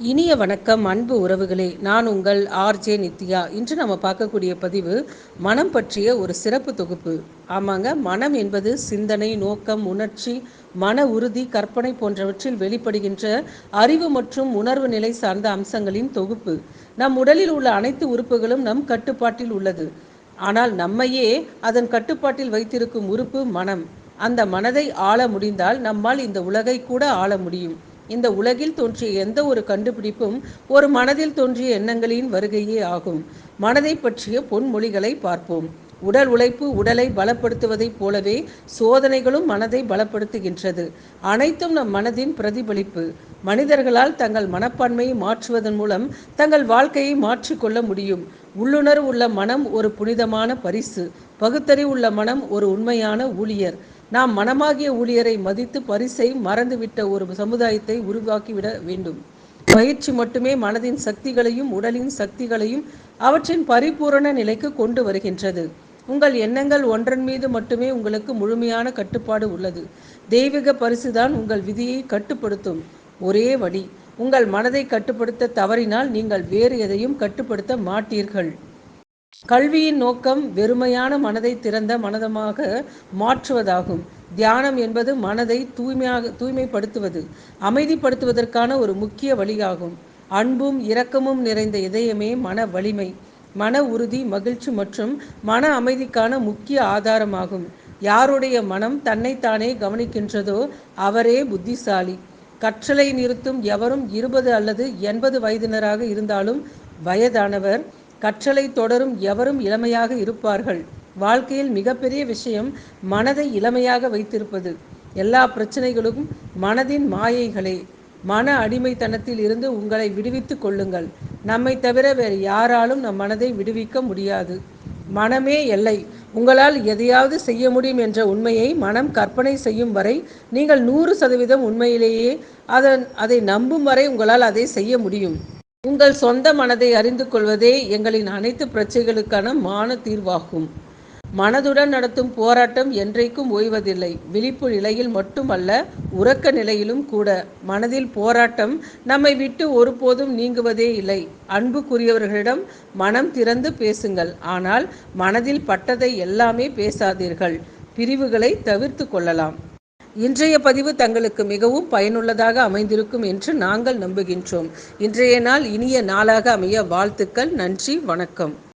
இனிய வணக்கம் அன்பு உறவுகளே. நான் உங்கள் ஆர்ஜே நித்யா. இன்று நம்ம பார்க்கக்கூடிய பதிவு மனம் பற்றிய ஒரு சிறப்பு தொகுப்பு. ஆமாங்க மனம் என்பது சிந்தனை நோக்கம் உணர்ச்சி மன உறுதி கற்பனை போன்றவற்றில் வெளிப்படுகின்ற அறிவு மற்றும் உணர்வு நிலை சார்ந்த அம்சங்களின் தொகுப்பு. நம் உடலில் உள்ள அனைத்து உறுப்புகளும் நம் கட்டுப்பாட்டில் உள்ளது. ஆனால் நம்மையே அதன் கட்டுப்பாட்டில் வைத்திருக்கும் உறுப்பு மனம். அந்த மனதை ஆள முடிந்தால் நம்மால் இந்த உலகை கூட ஆள முடியும். இந்த உலகில் தோன்றிய எந்த ஒரு கண்டுபிடிப்பும் ஒரு மனதில் தோன்றிய எண்ணங்களின் வருகையே ஆகும். மனதை பற்றிய பொன்மொழிகளை பார்ப்போம். உடல் உழைப்பு உடலை பலப்படுத்துவதைப் போலவே சோதனைகளும் மனதை பலப்படுத்துகின்றது. அனைத்தும் நம் மனதின் பிரதிபலிப்பு. மனிதர்களால் தங்கள் மனப்பான்மையை மாற்றுவதன் மூலம் தங்கள் வாழ்க்கையை மாற்றிக்கொள்ள முடியும். உள்ளுணர்வு உள்ள மனம் ஒரு புனிதமான பரிசு. பகுத்தறிவு உள்ள மனம் ஒரு உண்மையான ஊழியர். நாம் மனமாகிய ஊழியரை மதித்து பரிசை மறந்துவிட்ட ஒரு சமுதாயத்தை உருவாக்கிவிட வேண்டும். பயிற்சி மட்டுமே மனதின் சக்திகளையும் உடலின் சக்திகளையும் அவற்றின் பரிபூரண நிலைக்கு கொண்டு வருகின்றது. உங்கள் எண்ணங்கள் ஒன்றன் மீது மட்டுமே உங்களுக்கு முழுமையான கட்டுப்பாடு உள்ளது. தெய்வீக பரிசுதான் உங்கள் விதியை கட்டுப்படுத்தும். ஒரே வழி உங்கள் மனதை கட்டுப்படுத்த தவறினால் நீங்கள் வேறு எதையும் கட்டுப்படுத்த மாட்டீர்கள். கல்வியின் நோக்கம் வெறுமையான மனதை திறந்த மனதமாக மாற்றுவதாகும். தியானம் என்பது மனதை தூய்மையாக தூய்மைப்படுத்துவது அமைதிப்படுத்துவதற்கான ஒரு முக்கிய வழியாகும். அன்பும் இரக்கமும் நிறைந்த இதயமே மன வலிமை மன உறுதி மகிழ்ச்சி மற்றும் மன அமைதிக்கான முக்கிய ஆதாரமாகும். யாருடைய மனம் தன்னைத்தானே கவனிக்கின்றதோ அவரே புத்திசாலி. கற்றலை நிறுத்தும் எவரும் இருபது அல்லது எண்பது வயதினராக இருந்தாலும் வயதானவர் கற்றலை தொடரும் எவரும் இளமையாக இருப்பார்கள். வாழ்க்கையில் மிகப்பெரிய விஷயம் மனதை இளமையாக வைத்திருப்பது. எல்லா பிரச்சனைகளுக்கும் மனதின் மாயைகளே. மன அடிமைத்தனத்தில் இருந்து உங்களை விடுவித்துக் கொள்ளுங்கள். நம்மை தவிர வேறு யாராலும் நம் மனதை விடுவிக்க முடியாது. மனமே எல்லை. உங்களால் எதையாவது செய்ய முடியும் என்ற உண்மையை மனம் கற்பனை செய்யும் வரை நீங்கள் நூறு சதவீதம் உண்மையிலேயே அதன் அதை நம்பும் வரை உங்களால் அதை செய்ய முடியும். உங்கள் சொந்த மனதை அறிந்து கொள்வதே எங்களின் அனைத்து பிரச்சனைகளுக்கான மான தீர்வாகும். மனதுடன் நடத்தும் போராட்டம் என்றைக்கும் ஓய்வதில்லை. விழிப்பு நிலையில் மட்டுமல்ல உறக்க நிலையிலும் கூட. மனதில் போராட்டம் நம்மை விட்டு ஒருபோதும் நீங்குவதே இல்லை. அன்புக்குரியவர்களிடம் மனம் திறந்து பேசுங்கள். ஆனால் மனதில் பட்டதை எல்லாமே பேசாதீர்கள். பிரிவுகளை தவிர்த்து கொள்ளலாம். இன்றைய பதிவு தங்களுக்கு மிகவும் பயனுள்ளதாக அமைந்திருக்கும் என்று நாங்கள் நம்புகின்றோம். இன்றைய நாள் இனிய நாளாக அமைய வாழ்த்துக்கள். நன்றி. வணக்கம்.